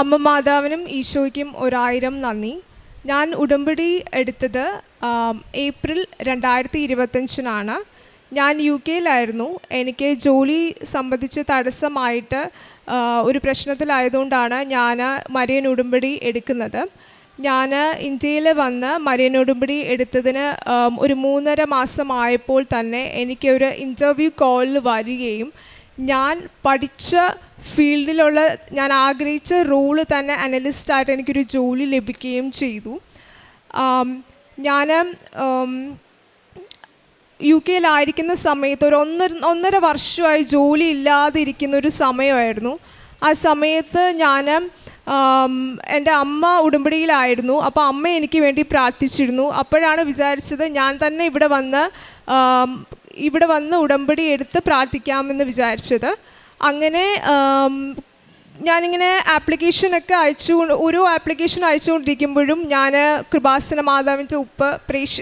അമ്മ മാതാവിനും ഈശോയ്ക്കും ഒരായിരം നന്ദി. ഞാൻ ഉടമ്പടി എടുത്തത് ഏപ്രിൽ രണ്ടായിരത്തി ഇരുപത്തഞ്ചിനാണ് ഞാൻ യു കെയിലായിരുന്നു. എനിക്ക് ജോലി സംബന്ധിച്ച് തടസ്സമായിട്ട് ഒരു പ്രശ്നത്തിലായതുകൊണ്ടാണ് ഞാൻ മരിയൻ ഉടമ്പടി എടുക്കുന്നത്. ഞാൻ ഇന്ത്യയിൽ വന്ന് മരിയൻ ഉടമ്പടി എടുത്തതിന് ഒരു മൂന്നര മാസമായപ്പോൾ തന്നെ എനിക്കൊരു ഇന്റർവ്യൂ കോളിൽ വരികയും ഞാൻ പഠിച്ച ഫീൽഡിലുള്ള ഞാൻ ആഗ്രഹിച്ച റോൾ തന്നെ അനലിസ്റ്റായിട്ട് എനിക്കൊരു ജോലി ലഭിക്കുകയും ചെയ്തു. ഞാൻ യു കെയിലായിരിക്കുന്ന സമയത്ത് ഒരു ഒന്നര ഒന്നര വർഷമായി ജോലി ഇല്ലാതെ ഇരിക്കുന്ന ഒരു സമയമായിരുന്നു. ആ സമയത്ത് ഞാൻ എന്റെ അമ്മ ഉടുമ്പടിയിലായിരുന്നു. അപ്പോൾ അമ്മ എനിക്ക് വേണ്ടി പ്രാർത്ഥിച്ചിരുന്നു. അപ്പോഴാണ് വിചാരിച്ചത് ഞാൻ തന്നെ ഇവിടെ വന്ന് ഇവിടെ വന്ന് ഉടമ്പടി എടുത്ത് പ്രാർത്ഥിക്കാമെന്ന് വിചാരിച്ചത്. അങ്ങനെ ഞാനിങ്ങനെ ആപ്ലിക്കേഷനൊക്കെ അയച്ചു ഓരോ ആപ്ലിക്കേഷൻ അയച്ചുകൊണ്ടിരിക്കുമ്പോഴും ഞാൻ കൃപാസന മാതാവിന്റെ ഉപ്പ് പ്രേക്ഷ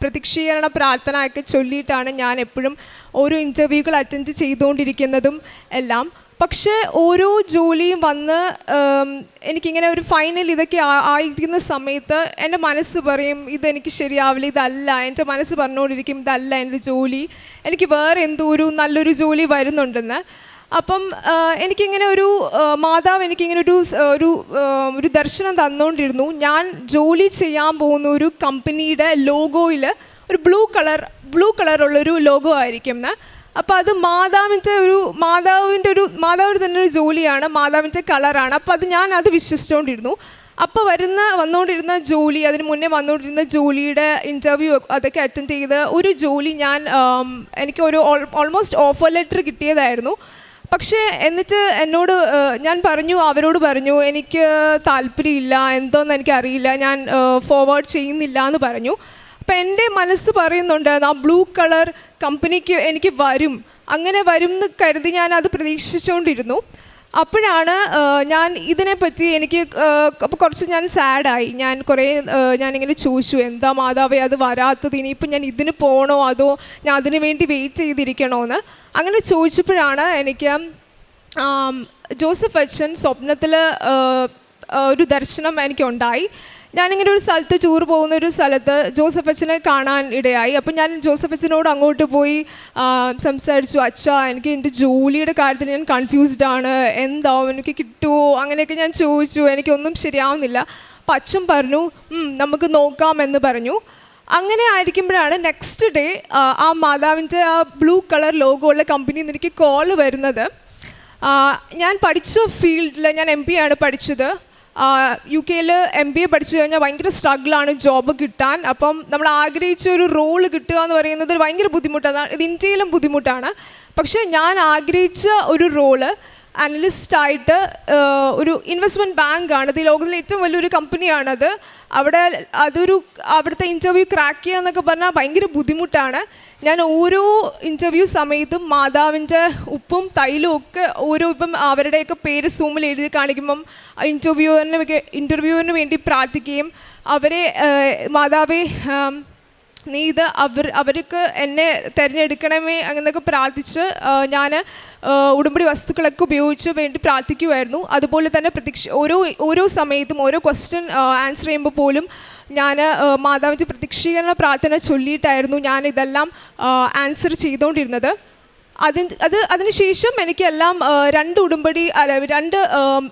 പ്രതീക്ഷീകരണ പ്രാർത്ഥന ഒക്കെ ചൊല്ലിയിട്ടാണ് ഞാൻ എപ്പോഴും ഓരോ ഇന്റർവ്യൂകൾ അറ്റൻഡ് ചെയ്തുകൊണ്ടിരിക്കുന്നതും എല്ലാം. പക്ഷേ ഓരോ ജോലിയും വന്ന് എനിക്കിങ്ങനെ ഒരു ഫൈനൽ ഇതൊക്കെ ആയിരിക്കുന്ന സമയത്ത് എന്റെ മനസ്സ് പറയും ഇതെനിക്ക് ശരിയാവില്ല ഇതല്ല. എന്റെ മനസ്സ് പറഞ്ഞുകൊണ്ടിരിക്കും ഇതല്ല എന്റെ ജോലി. എനിക്ക് വേറെ എന്തോ ഒരു നല്ലൊരു ജോലി വരുന്നുണ്ടെന്ന്. അപ്പം എനിക്കിങ്ങനെ ഒരു മാതാവ് എനിക്കിങ്ങനെ ഒരു ഒരു ഒരു ദർശനം തന്നുകൊണ്ടിരുന്നു ഞാൻ ജോലി ചെയ്യാൻ പോകുന്ന ഒരു കമ്പനിയുടെ ലോഗോയിൽ ഒരു ബ്ലൂ കളർ ബ്ലൂ കളറുള്ളൊരു ലോഗോ ആയിരിക്കും. എന്ന് അപ്പോൾ അത് മാതാവിന്റെ ഒരു മാതാവിന്റെ ഒരു മാതാവിന്റെ തന്നെ ഒരു ജോലിയാണ് മാതാവിന്റെ കളറാണ്. അപ്പോൾ അത് ഞാൻ അത് വിശ്വസിച്ചുകൊണ്ടിരുന്നു അപ്പോൾ വരുന്ന വന്നുകൊണ്ടിരുന്ന ജോലി അതിന് മുന്നേ വന്നുകൊണ്ടിരുന്ന ജോലിയുടെ ഇന്റർവ്യൂ അതൊക്കെ അറ്റൻഡ് ചെയ്ത് ഒരു ജോലി ഞാൻ എനിക്ക് ഒരു ഓൾമോസ്റ്റ് ഓഫർ ലെറ്റർ കിട്ടിയതായിരുന്നു. പക്ഷേ എന്നിട്ട് എന്നോട് ഞാൻ പറഞ്ഞു അവരോട് പറഞ്ഞു എനിക്ക് താല്പര്യമില്ല എന്തോന്ന് എനിക്കറിയില്ല ഞാൻ ഫോർവേഡ് ചെയ്യുന്നില്ല എന്ന് പറഞ്ഞു. അപ്പം എന്റെ മനസ്സ് പറയുന്നുണ്ട് ആ ബ്ലൂ കളർ കമ്പനിക്ക് എനിക്ക് വരും അങ്ങനെ വരും എന്ന് കരുതി ഞാൻ അത് പ്രതീക്ഷിച്ചുകൊണ്ടിരുന്നു അപ്പോഴാണ് ഞാൻ ഇതിനെപ്പറ്റി എനിക്ക് അപ്പോൾ കുറച്ച് ഞാൻ സാഡായി ഞാൻ കുറേ ഞാനിങ്ങനെ ചോദിച്ചു എന്താ മാതാവേ അത് വരാത്തത്? ഇനിയിപ്പോൾ ഞാൻ ഇതിന് പോകണോ അതോ ഞാൻ അതിനു വേണ്ടി വെയിറ്റ് ചെയ്തിരിക്കണോ എന്ന് അങ്ങനെ ചോദിച്ചപ്പോഴാണ് എനിക്ക് ജോസഫ് അച്ഛൻ സ്വപ്നത്തിൽ ഒരു ദർശനം എനിക്കുണ്ടായി. ഞാനിങ്ങനെ ഒരു സ്ഥലത്ത് ടൂർ പോകുന്ന ഒരു സ്ഥലത്ത് ജോസഫ് അച്ഛനെ കാണാൻ ഇടയായി. അപ്പം ഞാൻ ജോസഫ് അച്ഛനോട് അങ്ങോട്ട് പോയി സംസാരിച്ചു. അച്ഛാ എനിക്ക് എന്റെ ജോലിയുടെ കാര്യത്തിൽ ഞാൻ കൺഫ്യൂസ്ഡ് ആണ്. എന്താവും? എനിക്ക് കിട്ടുമോ അങ്ങനെയൊക്കെ ഞാൻ ചോദിച്ചു. എനിക്കൊന്നും ശരിയാവുന്നില്ല. അപ്പം അച്ഛൻ പറഞ്ഞു നമുക്ക് നോക്കാം എന്ന് പറഞ്ഞു. അങ്ങനെ ആയിരിക്കുമ്പോഴാണ് നെക്സ്റ്റ് ഡേ ആ മാതാവിന്റെ ആ ബ്ലൂ കളർ ലോഗോ ഉള്ള കമ്പനിയിൽ നിന്ന് എനിക്ക് കോൾ വരുന്നത്. ഞാൻ പഠിച്ച ഫീൽഡിൽ ഞാൻ എം ബി ആണ് പഠിച്ചത്. യു കെയിൽ എം ബി എ പഠിച്ചു കഴിഞ്ഞാൽ ഭയങ്കര സ്ട്രഗിളാണ് ജോബ് കിട്ടാൻ. അപ്പം നമ്മൾ ആഗ്രഹിച്ച ഒരു റോൾ കിട്ടുക എന്ന് പറയുന്നത് ഭയങ്കര ബുദ്ധിമുട്ടാണ്. ഇത് ഇന്ത്യയിലും ബുദ്ധിമുട്ടാണ്. പക്ഷേ ഞാൻ ആഗ്രഹിച്ച ഒരു റോൾ അനലിസ്റ്റായിട്ട് ഒരു ഇൻവെസ്റ്റ്മെന്റ് ബാങ്കാണ്. ഇത് ലോകത്തിലെ ഏറ്റവും വലിയൊരു കമ്പനിയാണത്. അവിടെ അതൊരു അവിടുത്തെ ഇന്റർവ്യൂ ക്രാക്ക് ചെയ്യുക എന്നൊക്കെ പറഞ്ഞാൽ ഭയങ്കര ബുദ്ധിമുട്ടാണ്. ഞാൻ ഓരോ ഇന്റർവ്യൂ സമയത്തും മാതാവിന്റെ ഉപ്പും തൈലും ഒക്കെ ഓരോ ഇപ്പം അവരുടെയൊക്കെ പേര് സൂമിൽ എഴുതി കാണിക്കുമ്പം ഇന്റർവ്യൂവറിന് ഇന്റർവ്യൂവിന് വേണ്ടി പ്രാർത്ഥിക്കുകയും അവരെ മാതാവെ നീ ഇത് അവർ അവർക്ക് എന്നെ തിരഞ്ഞെടുക്കണമേ അങ്ങനെയൊക്കെ പ്രാർത്ഥിച്ച് ഞാൻ ഉടുമ്പടി വസ്തുക്കളൊക്കെ ഉപയോഗിച്ച് വേണ്ടി പ്രാർത്ഥിക്കുമായിരുന്നു അതുപോലെ തന്നെ പ്രതീക്ഷ ഓരോ ഓരോ സമയത്തും ഓരോ ക്വസ്റ്റ്യൻ ആൻസർ ചെയ്യുമ്പോൾ പോലും ഞാൻ മാതാവിന്റെ പ്രതീക്ഷീകരണ പ്രാർത്ഥന ചൊല്ലിയിട്ടായിരുന്നു ഞാൻ ഇതെല്ലാം ആൻസർ ചെയ്തുകൊണ്ടിരുന്നത് അതിന് അത് അതിനുശേഷം എനിക്കെല്ലാം രണ്ട് ഉടുമ്പടി അല്ല രണ്ട്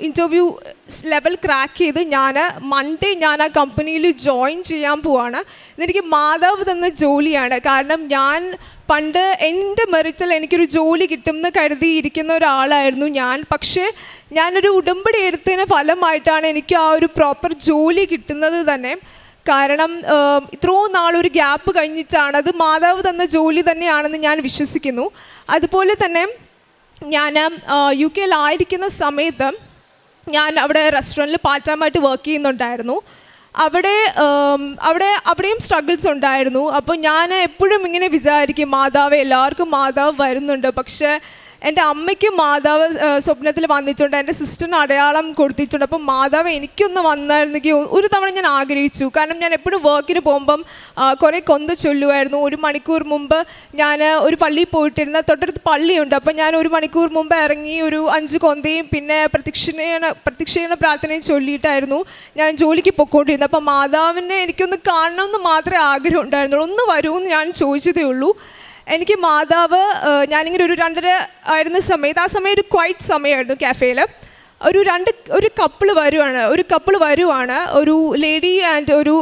ഇന്റർവ്യൂ ലെവൽ ക്രാക്ക് ചെയ്ത് ഞാൻ മൺഡേ ഞാൻ ആ കമ്പനിയിൽ ജോയിൻ ചെയ്യാൻ പോവാണ്. എനിക്ക് മാധവ് തന്ന ജോലിയാണ്. കാരണം ഞാൻ പണ്ട് എന്റെ മെറിറ്റിൽ എനിക്കൊരു ജോലി കിട്ടും എന്ന് കരുതിയിരിക്കുന്ന ഒരാളായിരുന്നു ഞാൻ. പക്ഷേ ഞാനൊരു ഉടമ്പടി എടുത്തതിന് ഫലമായിട്ടാണ് എനിക്ക് ആ ഒരു പ്രോപ്പർ ജോലി കിട്ടുന്നത് തന്നെ. കാരണം ഇത്രയും നാളൊരു ഗ്യാപ്പ് കഴിഞ്ഞിട്ടാണ് അത് മാതാവ് തന്ന ജോലി തന്നെയാണെന്ന് ഞാൻ വിശ്വസിക്കുന്നു. അതുപോലെ തന്നെ ഞാൻ യു കെയിലായിരിക്കുന്ന സമയത്ത് ഞാൻ അവിടെ റെസ്റ്റോറന്റിൽ പാർട്ട് ടൈമായിട്ട് വർക്ക് ചെയ്യുന്നുണ്ടായിരുന്നു. അവിടെ അവിടെ അവിടെയും സ്ട്രഗിൾസ് ഉണ്ടായിരുന്നു. അപ്പോൾ ഞാൻ എപ്പോഴും ഇങ്ങനെ വിചാരിക്കും മാതാവ് എല്ലാവർക്കും മാതാവ് വരുന്നുണ്ട്. പക്ഷേ എന്റെ അമ്മയ്ക്ക് മാതാവ് സ്വപ്നത്തിൽ വന്നിട്ടുണ്ട്. എന്റെ സിസ്റ്ററിന് അടയാളം കൊടുത്തിട്ടുണ്ട്. അപ്പം മാതാവ് എനിക്കൊന്ന് വന്നായിരുന്നെങ്കിൽ ഒരു തവണ ഞാൻ ആഗ്രഹിച്ചു. കാരണം ഞാൻ എപ്പോഴും വർക്കിന് പോകുമ്പം കുറേ കൊന്ത ചൊല്ലുമായിരുന്നു. ഒരു മണിക്കൂർ മുമ്പ് ഞാൻ ഒരു പള്ളിയിൽ പോയിട്ടിരുന്ന തൊട്ടടുത്ത് പള്ളിയുണ്ട്. അപ്പം ഞാൻ ഒരു മണിക്കൂർ മുമ്പ് ഇറങ്ങി ഒരു അഞ്ച് കൊന്തയും പിന്നെ പ്രത്യക്ഷീണ പ്രത്യക്ഷീണ പ്രാർത്ഥനയും ചൊല്ലിയിട്ടായിരുന്നു ഞാൻ ജോലിക്ക് പൊക്കോണ്ടിരുന്നത് അപ്പം മാതാവിനെ എനിക്കൊന്ന് കാണണമെന്ന് മാത്രമേ ആഗ്രഹം ഉണ്ടായിരുന്നുള്ളൂ. ഒന്ന് വരുമെന്ന് ഞാൻ ചോദിച്ചതേ ഉള്ളൂ. എനിക്ക് മാതാവ് ഞാനിങ്ങനെ ഒരു രണ്ടര ആയിരുന്ന സമയത്ത് ആ സമയം ഒരു ക്വൈറ്റ് സമയമായിരുന്നു കാഫേയിൽ ഒരു രണ്ട് ഒരു കപ്പിൾ വരുവാണ് ഒരു കപ്പിൾ വരുവാണ് ഒരു ലേഡി ആൻഡ് ഒരു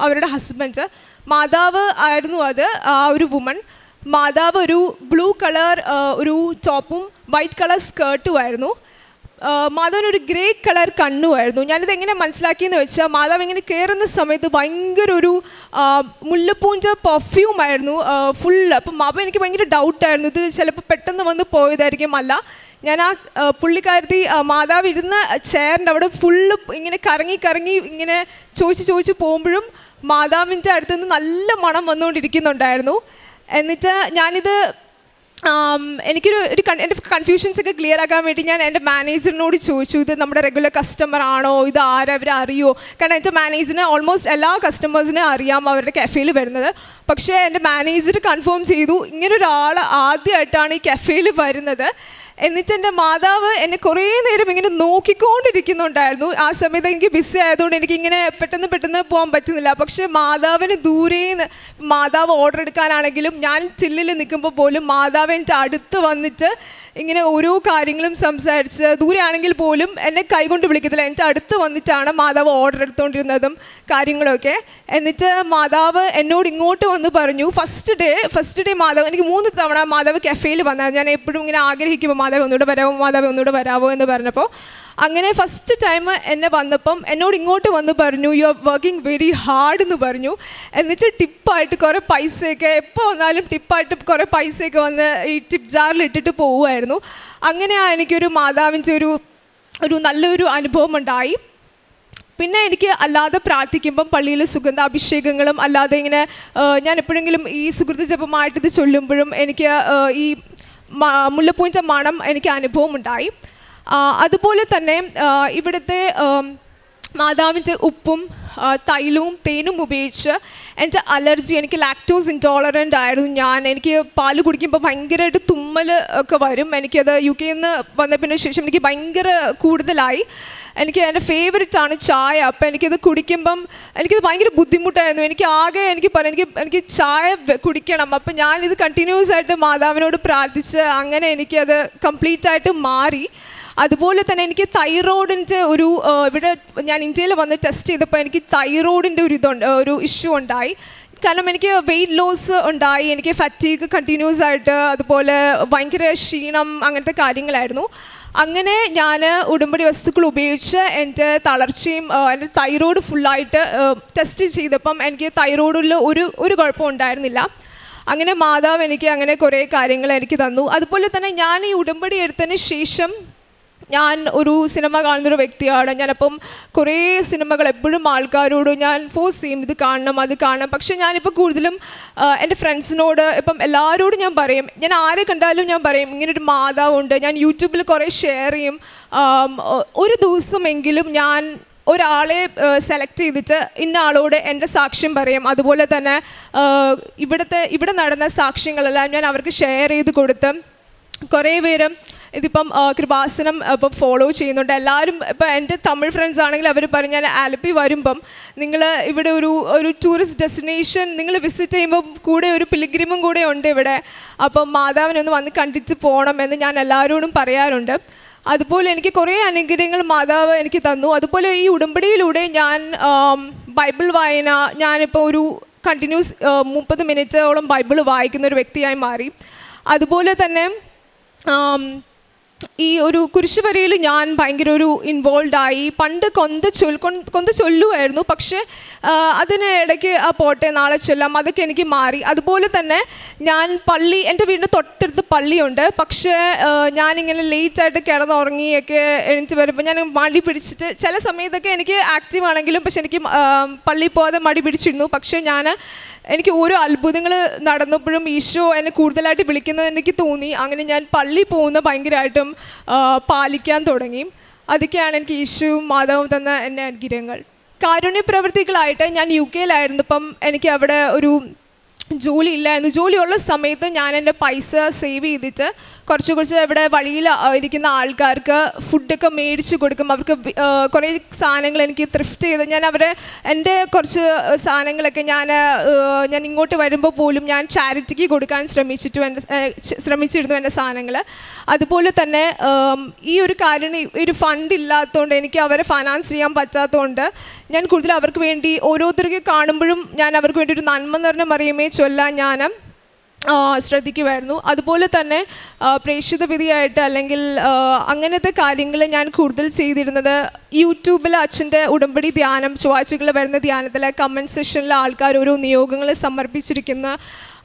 അവരുടെ ഹസ്ബൻഡ് മാതാവ് ആയിരുന്നു അത് ആ ഒരു വുമൺ മാതാവ് ഒരു ബ്ലൂ കളർ ഒരു ടോപ്പും വൈറ്റ് കളർ സ്കേർട്ടും മാധവന് ഒരു ഗ്രേ കളർ കണ്ണുമായിരുന്നു. ഞാനിത് എങ്ങനെ മനസ്സിലാക്കിയെന്ന് വെച്ചാൽ മാധവ് ഇങ്ങനെ കയറുന്ന സമയത്ത് ഭയങ്കര ഒരു മുല്ലപ്പൂഞ്ച പെർഫ്യൂം ആയിരുന്നു ഫുള്ള് അപ്പം മാധവ് എനിക്ക് ഭയങ്കര ഡൗട്ടായിരുന്നു ഇത് ചിലപ്പോൾ പെട്ടെന്ന് വന്ന് പോയതായിരിക്കും. അല്ല ഞാൻ ആ പുള്ളിക്കാരത്തി മാതാവ് ഇരുന്ന ചെയറിന്റെ അവിടെ ഫുള്ള് ഇങ്ങനെ കറങ്ങി കറങ്ങി ഇങ്ങനെ ചോദിച്ച് ചോദിച്ച് പോകുമ്പോഴും മാതാവിന്റെ അടുത്ത് നിന്ന് നല്ല മണം വന്നുകൊണ്ടിരിക്കുന്നുണ്ടായിരുന്നു. എന്നിട്ട് ഞാനിത് എനിക്കൊരു ഒരു എന്റെ കൺഫ്യൂഷൻസ് ഒക്കെ ക്ലിയർ ആക്കാൻ വേണ്ടി ഞാൻ എന്റെ മാനേജറിനോട് ചോദിച്ചു ഇത് നമ്മുടെ റെഗുലർ കസ്റ്റമർ ആണോ? ഇത് ആരവരെ അറിയോ? കാരണം എന്റെ മാനേജറിന് ഓൾമോസ്റ്റ് എല്ലാ കസ്റ്റമേഴ്സിനും അറിയാം അവരുടെ കഫേയിൽ വരുന്നത്. പക്ഷേ എന്റെ മാനേജർ കൺഫേം ചെയ്തു ഇങ്ങനൊരാൾ ആദ്യമായിട്ടാണ് ഈ കഫേയിൽ വരുന്നത്. എന്നിട്ട് എന്റെ മാതാവ് എന്നെ കുറേ നേരം ഇങ്ങനെ നോക്കിക്കൊണ്ടിരിക്കുന്നുണ്ടായിരുന്നു. ആ സമയത്ത് എനിക്ക് ബിസി ആയതുകൊണ്ട് എനിക്കിങ്ങനെ പെട്ടെന്ന് പെട്ടെന്ന് പോകാൻ പറ്റുന്നില്ല. പക്ഷേ മാതാവിന് ദൂരേന്ന് മാതാവ് ഓർഡർ എടുക്കാനാണെങ്കിലും ഞാൻ ചില്ലിൽ നിൽക്കുമ്പോൾ പോലും മാതാവ് എന്റെ അടുത്ത് വന്നിട്ട് ഇങ്ങനെ ഓരോ കാര്യങ്ങളും സംസാരിച്ച് ദൂരെയാണെങ്കിൽ പോലും എന്നെ കൈകൊണ്ട് വിളിക്കത്തില്ല. എന്റെ അടുത്ത് വന്നിട്ടാണ് മാതാവ് ഓർഡർ എടുത്തുകൊണ്ടിരുന്നതും കാര്യങ്ങളൊക്കെ. എന്നിട്ട് മാതാവ് എന്നോട് ഇങ്ങോട്ട് വന്ന് പറഞ്ഞു ഫസ്റ്റ് ഡേ ഫസ്റ്റ് ഡേ മാതാവ് എനിക്ക് മൂന്ന് തവണ മാതാവ് കഫേയിൽ വന്നത് ഞാൻ എപ്പോഴും ഇങ്ങനെ ആഗ്രഹിക്കുമ്പോൾ മാതാവ് ഒന്നുകൂടെ വരാമോ മാതാവ് ഒന്നുകൂടെ വരാമോ എന്ന് പറഞ്ഞപ്പോൾ അങ്ങനെ ഫസ്റ്റ് ടൈം എന്നെ വന്നപ്പം എന്നോട് ഇങ്ങോട്ട് വന്ന് പറഞ്ഞു you are working very hard എന്ന് പറഞ്ഞു. എന്നിട്ട് ടിപ്പായിട്ട് കുറേ പൈസയൊക്കെ എപ്പോൾ വന്നാലും ടിപ്പായിട്ട് കുറേ പൈസയൊക്കെ വന്ന് ഈ ടിപ്പ് ജാറിൽ ഇട്ടിട്ട് പോവുമായിരുന്നു അങ്ങനെയാണ് എനിക്കൊരു മാതാവിന്റെ ഒരു ഒരു നല്ലൊരു അനുഭവം ഉണ്ടായി. പിന്നെ എനിക്ക് അല്ലാതെ പ്രാർത്ഥിക്കുമ്പം പള്ളിയിൽ സുഗന്ധാഭിഷേകങ്ങളും അല്ലാതെ ഇങ്ങനെ ഞാൻ എപ്പോഴെങ്കിലും ഈ സുഹൃത്ത് ജപമായിട്ട് ഇത് ചൊല്ലുമ്പോഴും എനിക്ക് ഈ മുല്ലപ്പൂഞ്ച മണം എനിക്ക് അനുഭവം ഉണ്ടായി. അതുപോലെ തന്നെ ഇവിടുത്തെ മാതാവിന്റെ ഉപ്പും തൈലവും തേനും ഉപയോഗിച്ച് എന്റെ അലർജി എനിക്ക് ലാക്ടോസ് ഇൻടോളറന്റ് ആയിരുന്നു ഞാൻ. എനിക്ക് പാൽ കുടിക്കുമ്പോൾ ഭയങ്കരമായിട്ട് തുമ്മൽ ഒക്കെ വരും. എനിക്കത് യു കെയിൽ നിന്ന് വന്നതിന് ശേഷം എനിക്ക് ഭയങ്കര കൂടുതലായി. എനിക്ക് എന്റെ ഫേവററ്റ് ആണ് ചായ. അപ്പം എനിക്കത് കുടിക്കുമ്പം എനിക്കത് ഭയങ്കര ബുദ്ധിമുട്ടായിരുന്നു. എനിക്ക് ആകെ എനിക്ക് പറയാം എനിക്ക് എനിക്ക് ചായ കുടിക്കണം. അപ്പം ഞാനിത് കണ്ടിന്യൂസ് ആയിട്ട് മാതാവിനോട് പ്രാർത്ഥിച്ച് അങ്ങനെ എനിക്കത് കംപ്ലീറ്റ് ആയിട്ട് മാറി. അതുപോലെ തന്നെ എനിക്ക് തൈറോയിഡിന്റെ ഒരു ഇവിടെ ഞാൻ ഇന്ത്യയിൽ വന്ന് ടെസ്റ്റ് ചെയ്തപ്പോൾ എനിക്ക് തൈറോയിഡിന്റെ ഒരു ഇതുണ്ട് ഒരു ഇഷ്യൂ ഉണ്ടായി. കാരണം എനിക്ക് വെയിറ്റ് ലോസ് ഉണ്ടായി എനിക്ക് ഫറ്റീഗ് കണ്ടിന്യൂസ് ആയിട്ട് അതുപോലെ ഭയങ്കര ക്ഷീണം അങ്ങനത്തെ കാര്യങ്ങളായിരുന്നു. അങ്ങനെ ഞാൻ ഉടുമ്പടി വസ്തുക്കൾ ഉപയോഗിച്ച് എന്റെ തളർച്ചയും എന്റെ തൈറോയ്ഡ് ഫുള്ളായിട്ട് ടെസ്റ്റ് ചെയ്തപ്പം എനിക്ക് തൈറോയിഡിൽ ഒരു ഒരു കുഴപ്പം ഉണ്ടായിരുന്നില്ല. അങ്ങനെ മാതാവ് എനിക്ക് അങ്ങനെ കുറേ കാര്യങ്ങൾ എനിക്ക് തന്നു. അതുപോലെ തന്നെ ഞാൻ ഈ ഉടമ്പടി എടുത്തതിന് ശേഷം ഞാൻ ഒരു സിനിമ കാണുന്നൊരു വ്യക്തിയാണ്. ഞാനപ്പം കുറേ സിനിമകൾ എപ്പോഴും ആൾക്കാരോട് ഞാൻ ഫോഴ്സ് ചെയ്യും ഇത് കാണണം അത് കാണണം. പക്ഷെ ഞാനിപ്പോൾ കൂടുതലും എന്റെ ഫ്രണ്ട്സിനോട് ഇപ്പം എല്ലാവരോടും ഞാൻ പറയും. ഞാൻ ആരെ കണ്ടാലും ഞാൻ പറയും ഇങ്ങനൊരു മാതാവുണ്ട്. ഞാൻ യൂട്യൂബിൽ കുറേ ഷെയർ ചെയ്യും. ഒരു ദിവസമെങ്കിലും ഞാൻ ഒരാളെ സെലക്ട് ചെയ്തിട്ട് ഇന്ന ആളോട് എന്റെ സാക്ഷ്യം പറയും. അതുപോലെ തന്നെ ഇവിടുത്തെ ഇവിടെ നടന്ന സാക്ഷ്യങ്ങളെല്ലാം ഞാൻ അവർക്ക് ഷെയർ ചെയ്ത് കൊടുത്ത് കുറേ പേര് ഇതിപ്പം കൃപാസനം ഇപ്പം ഫോളോ ചെയ്യുന്നുണ്ട്. എല്ലാവരും ഇപ്പം എന്റെ തമിഴ് ഫ്രണ്ട്സ് ആണെങ്കിൽ അവർ പറയും ഞാൻ ആലപ്പി വരുമ്പം നിങ്ങൾ ഇവിടെ ഒരു ഒരു ടൂറിസ്റ്റ് ഡെസ്റ്റിനേഷൻ നിങ്ങൾ വിസിറ്റ് ചെയ്യുമ്പോൾ കൂടെ ഒരു പിലിഗ്രിമും കൂടെ ഉണ്ട് ഇവിടെ. അപ്പം മാതാവിനൊന്ന് വന്ന് കണ്ടിട്ട് പോകണം എന്ന് ഞാൻ എല്ലാവരോടും പറയാറുണ്ട്. അതുപോലെ എനിക്ക് കുറേ അനുഗ്രഹങ്ങൾ മാതാവ് എനിക്ക് തന്നു. അതുപോലെ ഈ ഉടമ്പടിയിലൂടെ ഞാൻ ബൈബിൾ വായന ഞാനിപ്പോൾ ഒരു കണ്ടിന്യൂസ് മുപ്പത് മിനിറ്റോളം ബൈബിൾ വായിക്കുന്ന ഒരു വ്യക്തിയായി മാറി. അതുപോലെ തന്നെ ഈ ഒരു കുരിശുവരയിൽ ഞാൻ ഭയങ്കര ഒരു ഇൻവോൾവ് ആയി. പണ്ട് കൊന്ത ചൊൽ കൊന്ത ചൊല്ലുമായിരുന്നു. പക്ഷേ അതിന് ഇടയ്ക്ക് പോട്ടെ നാളെ ചൊല്ലാം. അതൊക്കെ എനിക്ക് മാറി. അതുപോലെ തന്നെ ഞാൻ പള്ളി എന്റെ വീടിന്റെ തൊട്ടടുത്ത് പള്ളിയുണ്ട്. പക്ഷേ ഞാനിങ്ങനെ ലേറ്റായിട്ട് കിടന്നുറങ്ങിയൊക്കെ എണീറ്റ് വരുമ്പോൾ ഞാൻ മടി പിടിച്ചിട്ട് ചില സമയത്തൊക്കെ എനിക്ക് ആക്റ്റീവ് ആണെങ്കിലും പക്ഷെ എനിക്ക് പള്ളി പള്ളിയിൽ പോകാതെ മടി പിടിച്ചിരുന്നു. പക്ഷേ ഞാൻ എനിക്ക് ഓരോ അത്ഭുതങ്ങൾ നടന്നപ്പോഴും ഈശോ എന്നെ കൂടുതലായിട്ട് വിളിക്കുന്നത് എനിക്ക് തോന്നി. അങ്ങനെ ഞാൻ പള്ളി പോകുന്ന ഭയങ്കരമായിട്ടും പാലിക്കാൻ തുടങ്ങി. അതൊക്കെയാണ് എനിക്ക് ഈശോയും മാതാവും തന്ന എന്റെ അനുഗ്രഹങ്ങൾ. കാരുണ്യ പ്രവൃത്തികളായിട്ട് ഞാൻ യു കെയിലായിരുന്നപ്പം എനിക്ക് അവിടെ ഒരു ജോലി ഇല്ലായിരുന്നു ജോലിയുള്ള സമയത്ത് ഞാൻ എന്റെ പൈസ സേവ് ചെയ്തിട്ട് കുറച്ച് കുറച്ച് ഇവിടെ വഴിയിൽ ഇരിക്കുന്ന ആൾക്കാർക്ക് ഫുഡൊക്കെ മേടിച്ച് കൊടുക്കും. അവർക്ക് കുറേ സാധനങ്ങൾ എനിക്ക് ത്രിഫ്റ്റ് ചെയ്ത് ഞാൻ അവരെ എന്റെ കുറച്ച് സാധനങ്ങളൊക്കെ ഞാൻ ഞാൻ ഇങ്ങോട്ട് വരുമ്പോൾ പോലും ഞാൻ ചാരിറ്റിക്ക് കൊടുക്കാൻ ശ്രമിച്ചിട്ടു എന്റെ ശ്രമിച്ചിരുന്നു എന്റെ സാധനങ്ങൾ. അതുപോലെ തന്നെ ഈ ഒരു കാര്യം ഒരു ഫണ്ട് ഇല്ലാത്തതുകൊണ്ട് എനിക്ക് അവരെ ഫൈനാൻസ് ചെയ്യാൻ പറ്റാത്തതുകൊണ്ട് ഞാൻ കൂടുതൽ അവർക്ക് വേണ്ടി ഓരോരുത്തർക്ക് കാണുമ്പോഴും ഞാൻ അവർക്ക് വേണ്ടി ഒരു നന്മ നിറഞ്ഞ മറിയമേ ചൊല്ലാൻ ഞാൻ ശ്രദ്ധിക്കുമായിരുന്നു അതുപോലെ തന്നെ പ്രേക്ഷിത വിധിയായിട്ട് അല്ലെങ്കിൽ അങ്ങനത്തെ കാര്യങ്ങൾ ഞാൻ കൂടുതൽ ചെയ്തിരുന്നത് യൂട്യൂബിൽ അച്ഛന്റെ ഉടമ്പടി ധ്യാനം ചൊവ്വാഴ്ചകളിൽ വരുന്ന ധ്യാനത്തിലെ കമന്റ് സെഷനിലെ ആൾക്കാർ ഓരോ നിയോഗങ്ങൾ സമർപ്പിച്ചിരിക്കുന്ന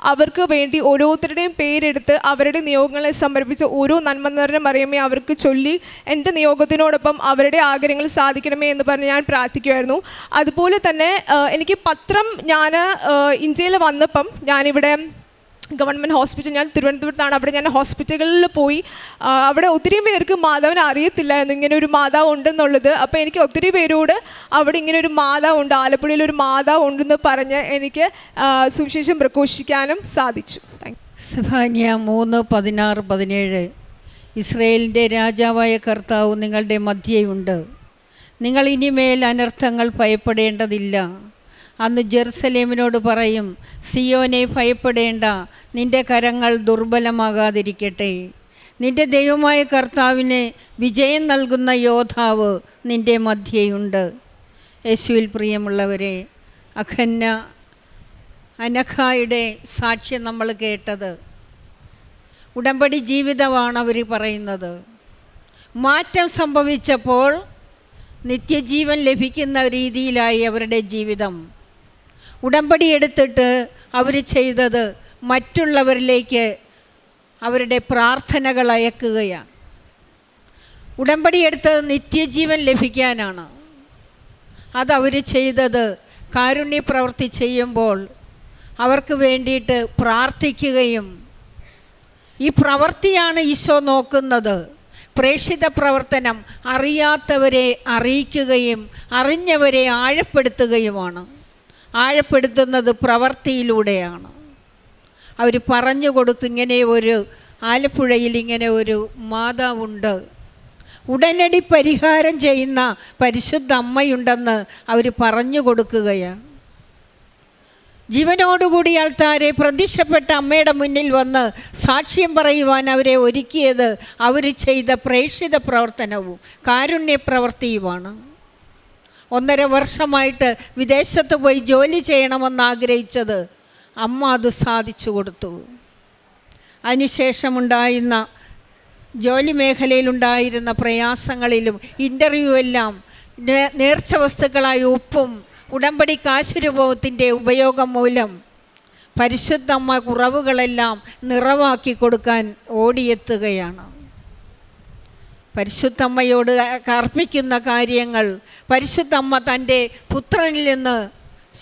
അവർക്ക് വേണ്ടി ഓരോരുത്തരുടെയും പേരെടുത്ത് അവരുടെ നിയോഗങ്ങളെ സമർപ്പിച്ച് ഓരോ നന്മ നിറഞ്ഞ മറിയമേ അവർക്ക് ചൊല്ലി എന്റെ നിയോഗത്തിനോടൊപ്പം അവരുടെ ആഗ്രഹങ്ങൾ സാധിക്കണമേ എന്ന് പറഞ്ഞ് ഞാൻ പ്രാർത്ഥിക്കുമായിരുന്നു അതുപോലെ തന്നെ എനിക്ക് പത്രം ഞാൻ ഇന്ത്യയിൽ വന്നപ്പം ഞാനിവിടെ ഗവൺമെന്റ് ഹോസ്പിറ്റൽ ഞാൻ തിരുവനന്തപുരത്താണ്. അവിടെ ഞാൻ ഹോസ്പിറ്റലുകളിൽ പോയി. അവിടെ ഒത്തിരി പേർക്ക് മാതാവിനെ അറിയത്തില്ലായിരുന്നു ഇങ്ങനെ ഒരു മാതാവ് ഉണ്ടെന്നുള്ളത്. അപ്പോൾ എനിക്ക് ഒത്തിരി പേരോട് അവിടെ ഇങ്ങനെ ഒരു മാതാവ് ഉണ്ട് ആലപ്പുഴയിൽ ഒരു മാതാവ് ഉണ്ടെന്ന് പറഞ്ഞ് എനിക്ക് സുവിശേഷം പ്രഘോഷിക്കാനും സാധിച്ചു. സഭാന്യ മൂന്ന് പതിനാറ് പതിനേഴ്. ഇസ്രയേലിന്റെ രാജാവായ കർത്താവ് നിങ്ങളുടെ മധ്യയുണ്ട് നിങ്ങൾ ഇനിമേൽ അനർത്ഥങ്ങൾ ഭയപ്പെടേണ്ടതില്ല. അന്ന് ജെറുസലേമിനോട് പറയും സിയോനെ ഭയപ്പെടേണ്ട നിന്റെ കരങ്ങൾ ദുർബലമാകാതിരിക്കട്ടെ. നിന്റെ ദൈവമായ കർത്താവിന് വിജയം നൽകുന്ന യോദ്ധാവ് നിന്റെ മധ്യയുണ്ട്. യേശുവിൽ പ്രിയമുള്ളവരെ അഖന്ന അനഖായുടെ സാക്ഷ്യം നമ്മൾ കേട്ടത്. ഉടമ്പടി ജീവിതമാണ് അവർ പറയുന്നത്. മാറ്റം സംഭവിച്ചപ്പോൾ നിത്യജീവൻ ലഭിക്കുന്ന രീതിയിലായി അവരുടെ ജീവിതം. ഉടമ്പടി എടുത്തിട്ട് അവർ ചെയ്തത് മറ്റുള്ളവരിലേക്ക് അവരുടെ പ്രാർത്ഥനകൾ അയക്കുകയാണ്. ഉടമ്പടി എടുത്തത് നിത്യജീവൻ ലഭിക്കാനാണ്. അതവർ ചെയ്തത് കാരുണ്യ പ്രവൃത്തി ചെയ്യുമ്പോൾ അവർക്ക് വേണ്ടിയിട്ട് പ്രാർത്ഥിക്കുകയും ഈ പ്രവൃത്തിയാണ് ഈശോ നോക്കുന്നത്. പ്രേക്ഷിത പ്രവർത്തനം അറിയാത്തവരെ അറിയിക്കുകയും അറിഞ്ഞവരെ ആഴപ്പെടുത്തുകയുമാണ്. ആഴപ്പെടുത്തുന്നത് പ്രവൃത്തിയിലൂടെയാണ് അവർ പറഞ്ഞു കൊടുത്ത് ഇങ്ങനെ ഒരു ആലപ്പുഴയിൽ ഇങ്ങനെ ഒരു മാതാവുണ്ട്. ഉടനടി പരിഹാരം ചെയ്യുന്ന പരിശുദ്ധ അമ്മയുണ്ടെന്ന് അവർ പറഞ്ഞു കൊടുക്കുകയാണ്. ജീവനോടുകൂടി ആൾക്കാരെ പ്രത്യക്ഷപ്പെട്ട അമ്മയുടെ മുന്നിൽ വന്ന് സാക്ഷ്യം പറയുവാൻ അവരെ ഒരുക്കിയത് അവർ ചെയ്ത പ്രേക്ഷിത പ്രവർത്തനവും കാരുണ്യ പ്രവൃത്തിയുമാണ് ഒന്നര വർഷമായിട്ട് വിദേശത്ത് പോയി ജോലി ചെയ്യണമെന്ന് ആഗ്രഹിച്ചത് അമ്മ അത് സാധിച്ചു കൊടുത്തു. അതിനുശേഷമുണ്ടായിരുന്ന ജോലി മേഖലയിലുണ്ടായിരുന്ന പ്രയാസങ്ങളിലും ഇന്റർവ്യൂ എല്ലാം നേർച്ച വസ്തുക്കളായ ഉപ്പും ഉടമ്പടി കാശുരൂപത്തിന്റെ ഉപയോഗം മൂലം പരിശുദ്ധമ്മ കുറവുകളെല്ലാം നിറവാക്കി കൊടുക്കാൻ ഓടിയെത്തുകയാണ്. പരിശുദ്ധമ്മയോട് അർപ്പിക്കുന്ന കാര്യങ്ങൾ പരിശുദ്ധമ്മ തന്റെ പുത്രനിൽ നിന്ന്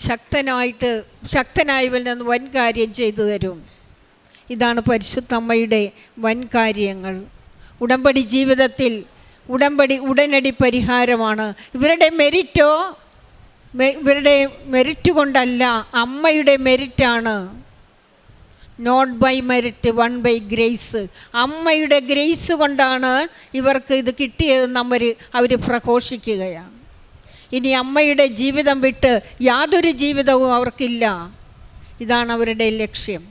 ശക്തനായിട്ട് ശക്തനായവനിൽ നിന്ന് വൻകാര്യം ചെയ്തു തരും. ഇതാണ് പരിശുദ്ധമ്മയുടെ വൻ കാര്യങ്ങൾ. ഉടമ്പടി ജീവിതത്തിൽ ഉടമ്പടി ഉടനടി പരിഹാരമാണ്. ഇവരുടെ മെരിറ്റോ ഇവരുടെ മെരിറ്റ് കൊണ്ടല്ല അമ്മയുടെ മെരിറ്റാണ്. Not by merit one by grace അമ്മയുടെ ഗ്രേസ് കൊണ്ടാണ് ഇവർക്ക് ഇത് കിട്ടിയതെന്ന് അവർ അവർ പ്രഘോഷിക്കുകയാണ്. ഇനി അമ്മയുടെ ജീവിതം വിട്ട് യാതൊരു ജീവിതവും അവർക്കില്ല. ഇതാണ് അവരുടെ ലക്ഷ്യം.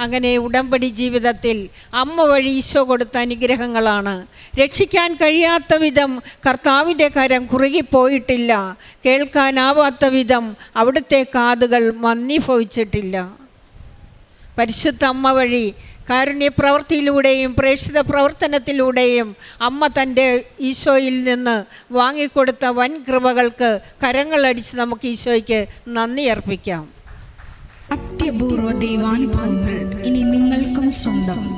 അങ്ങനെ ഉടമ്പടി ജീവിതത്തിൽ അമ്മ വഴി ഈശോ കൊടുത്ത അനുഗ്രഹങ്ങളാണ്. രക്ഷിക്കാൻ കഴിയാത്ത വിധം കർത്താവിന്റെ കരം കുറുകിപ്പോയിട്ടില്ല. കേൾക്കാനാവാത്ത വിധം അവിടുത്തെ കാതുകൾ മന്ദീഭവിച്ചിട്ടില്ല. പരിശുദ്ധ അമ്മ വഴി കാരുണ്യ പ്രവൃത്തിയിലൂടെയും പ്രേക്ഷിത പ്രവർത്തനത്തിലൂടെയും അമ്മ തന്റെ ഈശോയിൽ നിന്ന് വാങ്ങിക്കൊടുത്ത വൻ കൃപകൾക്ക് കരങ്ങളടിച്ച് നമുക്ക് ഈശോയ്ക്ക് നന്ദി അർപ്പിക്കാം. അത്യപൂർവ ദൈവാനുഭവങ്ങൾ ഇനി നിങ്ങൾക്കും സ്വന്തം.